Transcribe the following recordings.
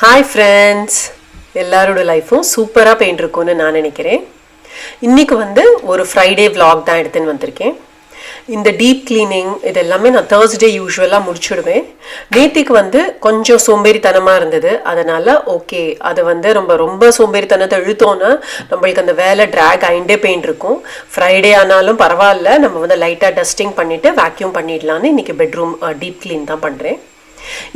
Hi friends எல்லாரோட லைஃப்பும் சூப்பராக paint இருக்கும்னு நான் நினைக்கிறேன். இன்றைக்கி வந்து ஒரு ஃப்ரைடே வ்ளாக் தான் எடுத்துன்னு வந்திருக்கேன். இந்த டீப் க்ளீனிங் இது எல்லாமே நான் தேர்ஸ்டே யூஸ்வலாக முடிச்சுடுவேன். நேத்திக்கு வந்து கொஞ்சம் சோம்பேறித்தனமாக இருந்தது. அதனால் ஓகே அது வந்து ரொம்ப ரொம்ப சோம்பேறித்தனத்தை இழுத்தோன்னா நம்மளுக்கு அந்த வேலை ட்ராக் ஆகிண்டே போயின்னு இருக்கும். ஃப்ரைடே ஆனாலும் பரவாயில்ல. நம்ம வந்து லைட்டாக டஸ்டிங் பண்ணிவிட்டு வேக்யூம் பண்ணிடலான்னு இன்றைக்கி பெட்ரூம் டீப் க்ளீன் தான் பண்ணுறேன்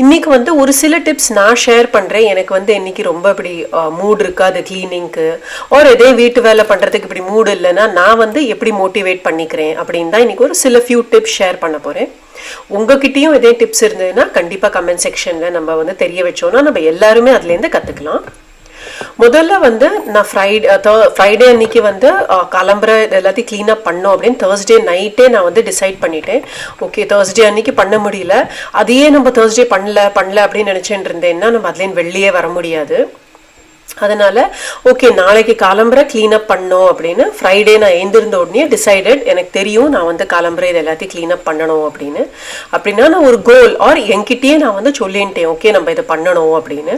இன்னைக்கு வந்து ஒரு சில டிப்ஸ் நான் ஷேர் பண்ணுறேன் எனக்கு வந்து இன்றைக்கி ரொம்ப இப்படி மூட் இருக்காது க்ளீனிங்க்கு ஒரு எதே வீட்டு வேலை பண்ணுறதுக்கு இப்படி மூடு இல்லைன்னா நான் வந்து எப்படி மோட்டிவேட் பண்ணிக்கிறேன் அப்படின்னு தான் இன்னைக்கு ஒரு சில ஃபியூ டிப்ஸ் ஷேர் பண்ண போகிறேன் உங்ககிட்டயும் இதே டிப்ஸ் இருந்ததுன்னா கண்டிப்பாக கமெண்ட் செக்ஷனில் நம்ம வந்து தெரிய வச்சோன்னா நம்ம எல்லாருமே அதுலேருந்து கற்றுக்கலாம் முதல்ல வந்து நான் ஃப்ரைடே ஃப்ரைடே அன்னைக்கு வந்து கிளம்புற இது எல்லாத்தையும் க்ளீன் அப் பண்ணோம் அப்படின்னு தேர்ஸ்டே நைட்டே நான் வந்து டிசைட் பண்ணிட்டேன். ஓகே தேர்ஸ்டே அன்னைக்கு பண்ண முடியல. அதையே நம்ம தேர்ஸ்டே பண்ணல பண்ணல அப்படின்னு நினச்சிட்டு இருந்தேன்னா நம்ம அதுலேருந்து வெளியே வர முடியாது. அதனால் ஓகே நாளைக்கு காலம்பரை க்ளீன் அப் பண்ணோம் அப்படின்னு ஃப்ரைடே நான் எழுந்திருந்த உடனே டிசைடட் எனக்கு தெரியும் நான் வந்து காலம்பரை இது எல்லாத்தையும் க்ளீன் அப் பண்ணணும் அப்படின்னு. அப்படின்னா நான் ஒரு கோல் ஆர் என்கிட்டயே நான் வந்து சொல்லிட்டேன் ஓகே நம்ம இதை பண்ணணும் அப்படின்னு.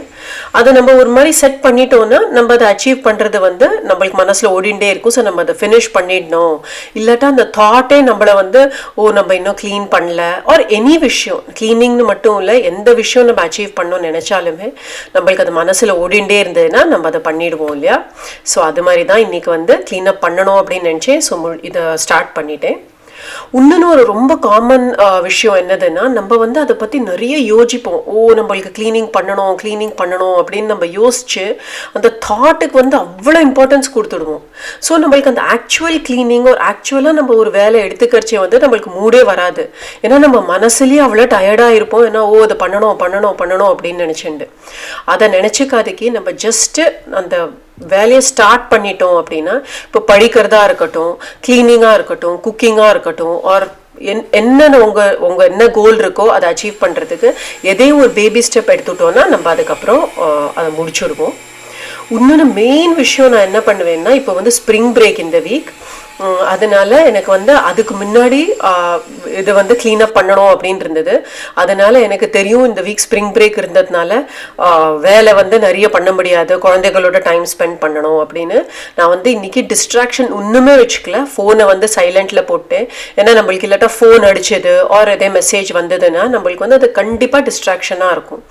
அதை நம்ம ஒரு மாதிரி செட் பண்ணிட்டோம்னா நம்ம அதை அச்சீவ் பண்ணுறது வந்து நம்மளுக்கு மனசில் ஓடிண்டே இருக்கும். ஸோ நம்ம அதை ஃபினிஷ் பண்ணிடணும். இல்லாட்டா அந்த தாட்டே நம்மளை வந்து ஓ நம்ம இன்னும் க்ளீன் பண்ணல. ஆர் எனி விஷயம் க்ளீனிங்னு மட்டும் இல்லை எந்த விஷயம் நம்ம அச்சீவ் பண்ணணும்னு நினச்சாலுமே நம்மளுக்கு அது மனசில் ஓடிண்டே இருந்ததுன்னா நம்ம அதை பண்ணிடுவோம் இல்லையா? ஸோ அது மாதிரி தான் இன்னைக்கு வந்து க்ளீனப் பண்ணணும் அப்படின்னு நினச்சேன். ஸோ இதை ஸ்டார்ட் பண்ணிட்டேன். இன்னொன்று ஒரு ரொம்ப காமன் விஷயம் என்னதுன்னா நம்ம வந்து அதை பற்றி நிறைய யோசிப்போம். ஓ நம்மளுக்கு க்ளீனிங் பண்ணணும் க்ளீனிங் பண்ணணும் அப்படின்னு நம்ம யோசிச்சு அந்த தாட்டுக்கு வந்து அவ்வளோ இம்பார்ட்டன்ஸ் கொடுத்துடுவோம். ஸோ நம்மளுக்கு அந்த ஆக்சுவல் க்ளீனிங் ஒரு ஆக்சுவலாக நம்ம ஒரு வேலை எடுத்துக்கிறச்சே வந்து நம்மளுக்கு மூடே வராது. ஏன்னா நம்ம மனசுலேயே அவ்வளோ டயர்டாக இருப்போம். ஏன்னா ஓ அதை பண்ணணும் பண்ணணும் பண்ணணும் அப்படின்னு நினச்சிண்டு. அதை நினச்சிக்காதக்கி நம்ம ஜஸ்ட்டு அந்த வேலையை ஸ்டார்ட் பண்ணிட்டோம் அப்படின்னா இப்போ படிக்கிறதா இருக்கட்டும் க்ளீனிங்காக இருக்கட்டும் குக்கிங்காக இருக்கட்டும் ஆர் என் என்னென்ன உங்கள் உங்கள் என்ன கோல் இருக்கோ அதை அச்சீவ் பண்ணுறதுக்கு எதையும் ஒரு பேபி ஸ்டெப் எடுத்துட்டோன்னா நம்ம அதுக்கப்புறம் அதை முடிச்சுடுவோம். இன்னொன்று மெயின் விஷயம் நான் என்ன பண்ணுவேன்னா இப்போ வந்து ஸ்ப்ரிங் பிரேக் இந்த வீக் அதனால எனக்கு வந்து அதுக்கு முன்னாடி இதை வந்து க்ளீனப் பண்ணணும் அப்படின்னு இருந்தது. அதனால எனக்கு தெரியும் இந்த வீக் ஸ்ப்ரிங் பிரேக் இருந்ததுனால வேலை வந்து நிறைய பண்ண முடியாது. குழந்தைகளோட டைம் ஸ்பெண்ட் பண்ணணும் அப்படின்னு. நான் வந்து இன்னைக்கு டிஸ்ட்ராக்ஷன் ஒன்றுமே வச்சுக்கல. ஃபோனை வந்து சைலண்டில் போட்டேன் ஏன்னா நம்மளுக்கு இல்லாட்டா ஃபோன் அடிச்சது ஆர் எதே மெசேஜ் வந்ததுன்னா நம்மளுக்கு வந்து அது கண்டிப்பாக டிஸ்ட்ராக்ஷனாக இருக்கும்.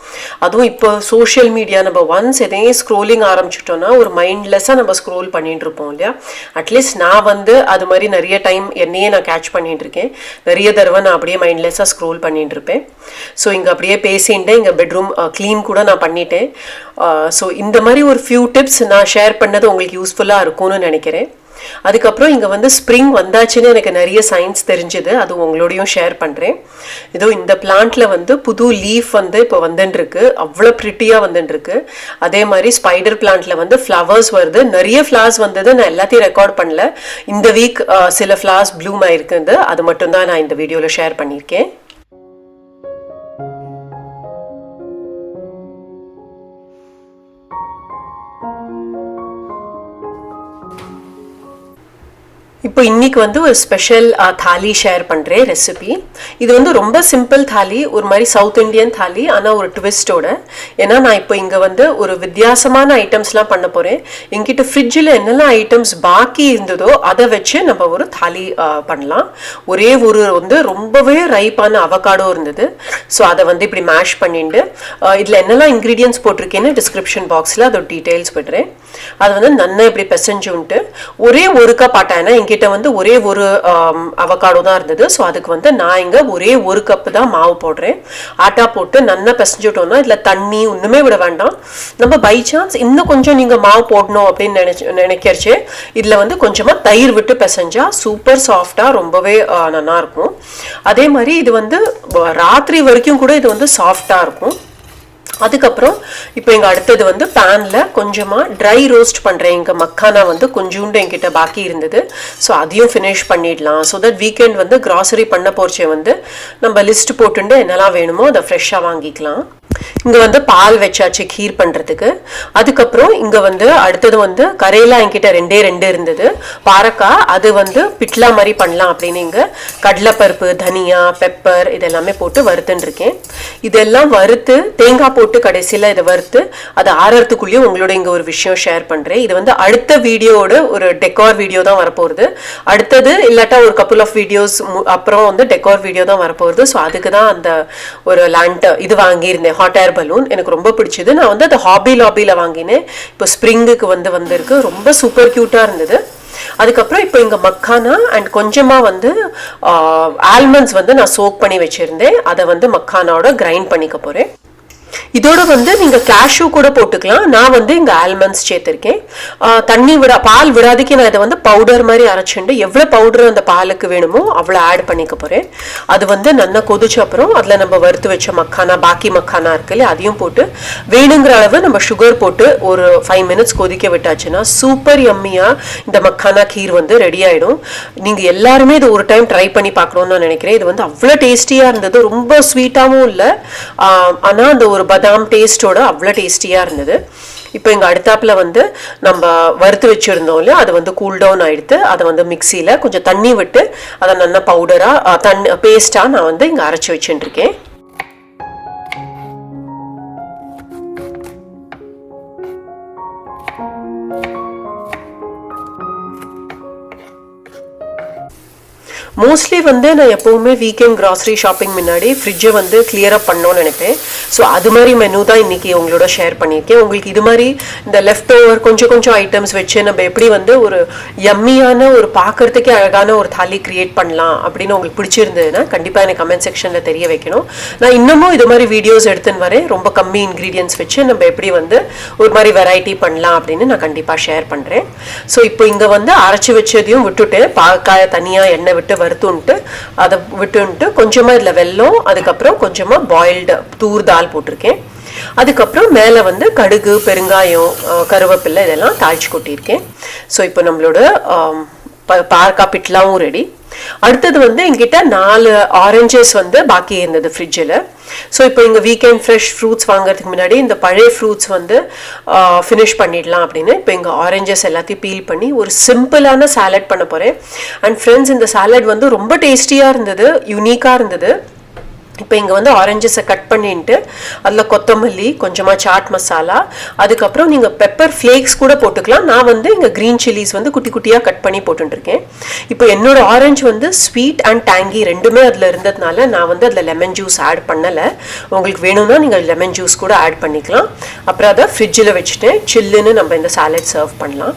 அதுவும் இப்போ சோஷியல் மீடியா நம்ம ஒன்ஸ் எதையும் ஸ்க்ரோலிங் ஆரம்பிச்சிட்டோம்னா ஒரு மைண்ட்லெஸ்ஸாக நம்ம ஸ்க்ரோல் பண்ணிட்டு இருப்போம் இல்லையா? அட்லீஸ்ட் நான் வந்து அது மாதிரி நிறைய டைம் என்னையே நான் கேட்ச் பண்ணிட்டு இருக்கேன் நிறைய தடவை நான் அப்படியே மைண்ட்லெஸ்ஸாக ஸ்க்ரோல் பண்ணிட்டு இருப்பேன் ஸோ இங்கே அப்படியே பேசிட்டு இங்கே பெட்ரூம் க்ளீன் கூட நான் பண்ணிட்டேன். ஸோ இந்த மாதிரி ஒரு ஃபியூ டிப்ஸ் நான் ஷேர் பண்ணது உங்களுக்கு யூஸ்ஃபுல்லாக இருக்கும்னு நினைக்கிறேன். அதுக்கப்புறம் இங்கே வந்து ஸ்ப்ரிங் வந்தாச்சுன்னு எனக்கு நிறைய சயின்ஸ் தெரிஞ்சுது. அது உங்களோடையும் ஷேர் பண்ணுறேன் இதோ இந்த பிளான்ட்ல வந்து புது லீஃப் வந்து இப்போ வந்துட்டுருக்கு அவ்வளோ ப்ரிட்டியாக வந்துட்டுருக்கு அதே மாதிரி ஸ்பைடர் பிளான்ட்டில் வந்து ஃப்ளவர்ஸ் வருது. நிறைய ஃப்ளவர்ஸ் வந்தது. நான் எல்லாத்தையும் ரெக்கார்ட் பண்ணல. இந்த வீக் சில ஃப்ளவர்ஸ் ப்ளூம் ஆயிருக்குது. அது மட்டும்தான் நான் இந்த வீடியோவில் ஷேர் பண்ணியிருக்கேன். இப்போ இன்னைக்கு வந்து ஒரு ஸ்பெஷல் தாலி ஷேர் பண்ணுறேன் ரெசிபி இது வந்து ரொம்ப சிம்பிள் தாலி ஒரு மாதிரி சவுத் இந்தியன் தாலி ஆனால் ஒரு ட்விஸ்டோட ஏன்னா நான் இப்போ இங்கே வந்து ஒரு வித்தியாசமான ஐட்டம்ஸ்லாம் பண்ண போகிறேன் என்கிட்ட ஃப்ரிட்ஜில் என்னெல்லாம் ஐட்டம்ஸ் பாக்கி இருந்ததோ அதை வச்சு நம்ம ஒரு தாலி பண்ணலாம். ஒரே ஒரு வந்து ரொம்பவே ரைப்பான அவகாடோ இருந்தது. ஸோ அதை வந்து இப்படி மேஷ் பண்ணிட்டு இதில் என்னெல்லாம் இன்க்ரீடியன்ஸ் போட்டிருக்கேன்னு டிஸ்கிரிப்ஷன் பாக்ஸில் அதோட டீட்டெயில்ஸ் விடுறேன். அது வந்து நன்னா இப்படி பிசைஞ்சுன்ட்டு ஒரே ஒரு கப் ஆட்டா ஏன்னா என்கிட்ட வந்து ஒரே ஒரு அவகாடோ தான் இருந்தது. ஸோ அதுக்கு வந்து நான் இங்கே ஒரே ஒரு கப்பு தான் மாவு போடுறேன். ஆட்டா போட்டு நல்லா பிசைஞ்சுட்டோம்னா இதில் தண்ணி ஒன்றுமே விட வேண்டாம். நம்ம பை சான்ஸ் இன்னும் கொஞ்சம் நீங்கள் மாவு போடணும் அப்படின்னு நினைச்சு நினைக்கிறச்சு இதில் வந்து கொஞ்சமாக தயிர் விட்டு பிசைஞ்சா சூப்பர் சாஃப்டாக ரொம்பவே நல்லாயிருக்கும். அதே மாதிரி இது வந்து ராத்திரி வரைக்கும் கூட இது வந்து சாஃப்டாக இருக்கும். அதுக்கப்புறம் இப்போ எங்கள் அடுத்தது வந்து பேனில் கொஞ்சமாக ட்ரை ரோஸ்ட் பண்ணுறேன் எங்கள் மக்கானா வந்து கொஞ்சோண்டு என்கிட்ட பாக்கி இருந்தது. ஸோ அதையும் ஃபினிஷ் பண்ணிடலாம். ஸோ தட் வீக்கெண்ட் வந்து கிராசரி பண்ண போர்ச்சே வந்து நம்ம லிஸ்ட் போட்டுட்டு என்னெல்லாம் வேணுமோ அதை ஃப்ரெஷ்ஷாக வாங்கிக்கலாம். இங்கே வந்து பால் வச்சாச்சு கீர் பண்ணுறதுக்கு அதுக்கப்புறம் இங்கே வந்து அடுத்தது வந்து கரையிலா என்கிட்ட ரெண்டே ரெண்டு இருந்தது. பாரக்காய் அது வந்து பிட்லா மாதிரி பண்ணலாம் அப்படின்னு இங்கே கடலைப்பருப்பு தனியா பெப்பர் இதெல்லாமே போட்டு வறுத்துன்னு இருக்கேன். இதெல்லாம் வறுத்து தேங்காய் போட்டு கடைசியில் இதை வறுத்து அதை ஆறறதுக்குள்ளேயும் உங்களோட இங்கே ஒரு விஷயம் ஷேர் பண்ணுறேன் இது வந்து அடுத்த வீடியோவோட ஒரு டெக்கார் வீடியோ தான் வரப்போகிறது அடுத்தது இல்லாட்டா ஒரு கப்புள் ஆஃப் வீடியோஸ் அப்புறம் வந்து டெக்கார் வீடியோ தான் வரப்போகிறது ஸோ அதுக்கு தான் அந்த ஒரு லேண்ட் இது வாங்கியிருந்தேன். ஹாட் ஏர் பலூன் எனக்கு ரொம்ப பிடிச்சது. நான் வந்து அதை ஹாபி லாபியில் வாங்கினேன். இப்போ ஸ்ப்ரிங்குக்கு வந்து வந்திருக்கு. ரொம்ப சூப்பர் க்யூட்டாக இருந்தது. அதுக்கப்புறம் இப்போ இங்கே மக்கானா அண்ட் கொஞ்சமாக வந்து ஆல்மண்ட்ஸ் வந்து நான் சோக் பண்ணி வச்சுருந்தேன். அதை வந்து மக்கானாவோட கிரைண்ட் பண்ணிக்க போகிறேன் இதோட வந்து நீங்க கேஷ்யூ கூட போட்டுக்கலாம். நான் வந்து இங்க ஆல்மண்ட்ஸ் சேர்த்திருக்கேன். தண்ணி விட பால் விடாதிக்கு நான் இதை வந்து பவுடர் மாதிரி அரைச்சிட்டு எவ்வளவு பவுடர் அந்த பாலுக்கு வேணுமோ அவ்வளோ ஆட் பண்ணிக்க போறேன். அது வந்து நல்லா கொதிச்ச அப்புறம் அதுல நம்ம வறுத்து வச்ச மக்கானா பாக்கி மக்கானா இருக்கு இல்லையா அதையும் போட்டு வேணுங்கிற அளவு நம்ம சுகர் போட்டு ஒரு ஃபைவ் மினிட்ஸ் கொதிக்க விட்டாச்சுன்னா சூப்பர் யம்மியா இந்த மக்கானா கீர் வந்து ரெடி ஆயிடும். நீங்க எல்லாருமே இது ஒரு டைம் ட்ரை பண்ணி பார்க்கணும்னு நான் நினைக்கிறேன். இது வந்து அவ்வளோ டேஸ்டியா இருந்தது. ரொம்ப ஸ்வீட்டாகவும் இல்லை. ஆனா அந்த ஒரு பதாம் டேஸ்ட்டோட அவ்வளோ டேஸ்டியாக இருந்தது. இப்போ இங்கே அடுத்தாப்பில் வந்து நம்ம வறுத்து வச்சுருந்தோம் இல்லையா? அது வந்து கூல் டவுன் அதை வந்து மிக்சியில் கொஞ்சம் தண்ணி விட்டு அதை நல்லா பவுடராக தண்ணி பேஸ்ட்டாக நான் வந்து இங்கே அரைச்சி வச்சுட்டு இருக்கேன் மோஸ்ட்லி வந்து நான் எப்போவுமே வீக்கெண்ட் கிராசரி ஷாப்பிங் முன்னாடி ஃப்ரிட்ஜை வந்து கிளியர் அப் பண்ணோன்னு நினைப்பேன். ஸோ அது மாதிரி மெனு தான் இன்னைக்கு உங்களோட ஷேர் பண்ணியிருக்கேன். உங்களுக்கு இது மாதிரி இந்த லெஃப்ட் ஓவர் கொஞ்சம் கொஞ்சம் ஐட்டம்ஸ் வச்சு நம்ம எப்படி வந்து ஒரு எம்மியான ஒரு பார்க்கறதுக்கே அழகான ஒரு தாலி கிரியேட் பண்ணலாம் அப்படின்னு உங்களுக்கு பிடிச்சிருந்ததுன்னா கண்டிப்பாக எனக்கு கமெண்ட் செக்ஷனில் தெரிய வைக்கணும். நான் இன்னமும் இது மாதிரி வீடியோஸ் எடுத்துன்னு வரேன். ரொம்ப கம்மி இன்க்ரீடியன்ஸ் வச்சு நம்ம எப்படி வந்து ஒரு மாதிரி வெரைட்டி பண்ணலாம் அப்படின்னு நான் கண்டிப்பாக ஷேர் பண்ணுறேன் ஸோ இப்போ இங்கே வந்து அரைச்சி வச்சதையும் விட்டுட்டு பாக்காய தனியாக எண்ணெய் விட்டு வறுத்துன்ட்டு அதை விட்டுன்ட்டு கொஞ்சமாக இதில் வெல்லம் அதுக்கப்புறம் கொஞ்சமாக பாயில்டு தூர் தால் போட்டிருக்கேன். அதுக்கப்புறம் மேலே வந்து கடுகு பெருங்காயம் கருவேப்பிலை இதெல்லாம் தாளிச்சு கொட்டியிருக்கேன். ஸோ இப்போ நம்மளோட ப- பாற்கா பிட்லாவும் ரெடி அடுத்தது வந்து எங்கிட்ட நாலு ஆரஞ்சஸ் வந்து பாக்கி இருந்தது ஃப்ரிட்ஜில் ஸோ இப்போ இங்கே வீக்கெண்ட் ஃப்ரெஷ் ஃப்ரூட்ஸ் வாங்குறதுக்கு முன்னாடி இந்த பழைய ஃப்ரூட்ஸ் வந்து ஃபினிஷ் பண்ணிடலாம் அப்படின்னு இப்போ இங்கே ஆரஞ்சஸ் எல்லாத்தையும் பீல் பண்ணி ஒரு சிம்பிளான சாலட் பண்ண போகிறேன் அண்ட் ஃப்ரெண்ட்ஸ் இந்த சாலட் வந்து ரொம்ப டேஸ்டியாக இருந்தது யூனிக்காக இருந்தது. இப்போ இங்கே வந்து ஆரஞ்சஸை கட் பண்ணிட்டு அதில் கொத்தமல்லி கொஞ்சமாக சாட் மசாலா அதுக்கப்புறம் நீங்கள் பெப்பர் ஃப்ளேக்ஸ் கூட போட்டுக்கலாம். நான் வந்து இங்கே க்ரீன் சில்லிஸ் வந்து குட்டி குட்டியாக கட் பண்ணி போட்டுருக்கேன் இப்போ என்னோட ஆரஞ்சு வந்து ஸ்வீட் அண்ட் டேங்கி ரெண்டுமே அதில் இருந்ததுனால நான் வந்து அதில் லெமன் ஜூஸ் ஆட் பண்ணலை. உங்களுக்கு வேணும்னா நீங்கள் லெமன் ஜூஸ் கூட ஆட் பண்ணிக்கலாம். அப்புறம் அதை ஃப்ரிட்ஜில் வச்சுட்டு சில்லுன்னு நம்ம இந்த சாலட் சர்வ் பண்ணலாம்.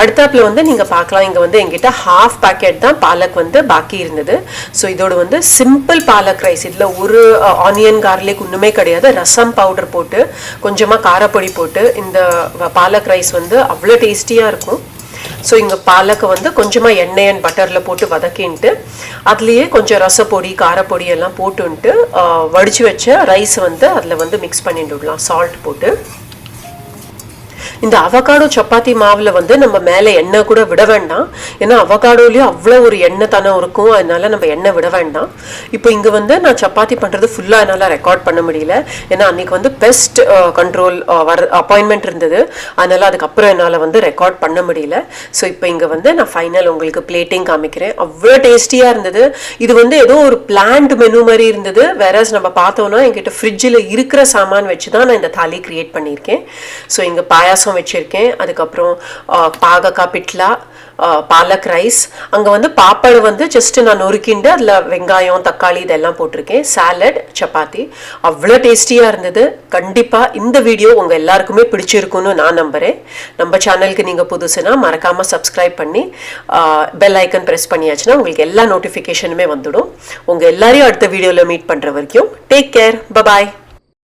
அடுத்தாப்பில் வந்து நீங்கள் பார்க்கலாம். இங்கே வந்து எங்கிட்ட ஹாஃப் பேக்கெட் தான் பாலக் வந்து பாக்கி இருந்தது. ஸோ இதோட வந்து சிம்பிள் பாலக் ரைஸ் இதில் ஒரு ஆனியன் கார்லிக் ஒன்றுமே கிடையாது. ரசம் பவுடர் போட்டு கொஞ்சமாக காரப்பொடி போட்டு இந்த பாலக் ரைஸ் வந்து அவ்வளோ டேஸ்டியாக இருக்கும். ஸோ இங்கே பாலக்கை வந்து கொஞ்சமாக எண்ணெய் அண்ட் பட்டரில் போட்டு வதக்கின்ட்டு அதுலேயே கொஞ்சம் ரசப்பொடி காரப்பொடி எல்லாம் போட்டுன்ட்டு வடித்து வச்ச ரைஸ் வந்து அதில் வந்து மிக்ஸ் பண்ணிட்டு விடலாம். சால்ட் போட்டு. இந்த அவகாடோ சப்பாத்தி மாவில் வந்து நம்ம மேலே எண்ணெய் கூட விட வேண்டாம். ஏன்னா அவகாடோலேயும் அவ்வளோ ஒரு எண்ணெய் தனம் இருக்கும். அதனால நம்ம எண்ணெய் விட வேண்டாம். இப்போ இங்கே வந்து நான் சப்பாத்தி பண்ணுறது ஃபுல்லாக என்னால் ரெக்கார்ட் பண்ண முடியல. ஏன்னா அன்னைக்கு வந்து பெஸ்ட் கண்ட்ரோல் வர அப்பாயின்மெண்ட் இருந்தது. அதனால அதுக்கப்புறம் என்னால் வந்து ரெக்கார்ட் பண்ண முடியல. ஸோ இப்போ இங்கே வந்து நான் ஃபைனல் உங்களுக்கு பிளேட்டிங் காமிக்கிறேன். அவ்வளோ டேஸ்டியாக இருந்தது. இது வந்து ஏதோ ஒரு பிளான்ட் மெனு மாதிரி இருந்தது. வேற நம்ம பார்த்தோன்னா என்கிட்ட ஃப்ரிட்ஜில் இருக்கிற சாமான் வச்சு தான் நான் இந்த தாலி கிரியேட் பண்ணியிருக்கேன். ஸோ இங்கே பாயாசம் வச்சுருக்கேன். அதுக்கப்புறம் பாகக்காய் பிட்லா பாலக் ரைஸ். அங்கே வந்து பாப்படு வந்து ஜஸ்ட்டு நான் நொறுக்கிண்டு அதில் வெங்காயம் தக்காளி இதெல்லாம் போட்டிருக்கேன். சாலட் சப்பாத்தி. அவ்வளோ டேஸ்டியாக இருந்தது. கண்டிப்பாக இந்த வீடியோ உங்கள் எல்லாருக்குமே பிடிச்சிருக்குன்னு நான் நம்புகிறேன் நம்ம சேனலுக்கு நீங்கள் புதுசுனா மறக்காமல் சப்ஸ்கிரைப் பண்ணி பெல் ஐக்கன் ப்ரெஸ் பண்ணியாச்சுன்னா உங்களுக்கு எல்லா நோட்டிஃபிகேஷனுமே வந்துடும். உங்கள் எல்லாரையும் அடுத்த வீடியோவில் மீட் பண்ணுற வரைக்கும் டேக் கேர் பபாய்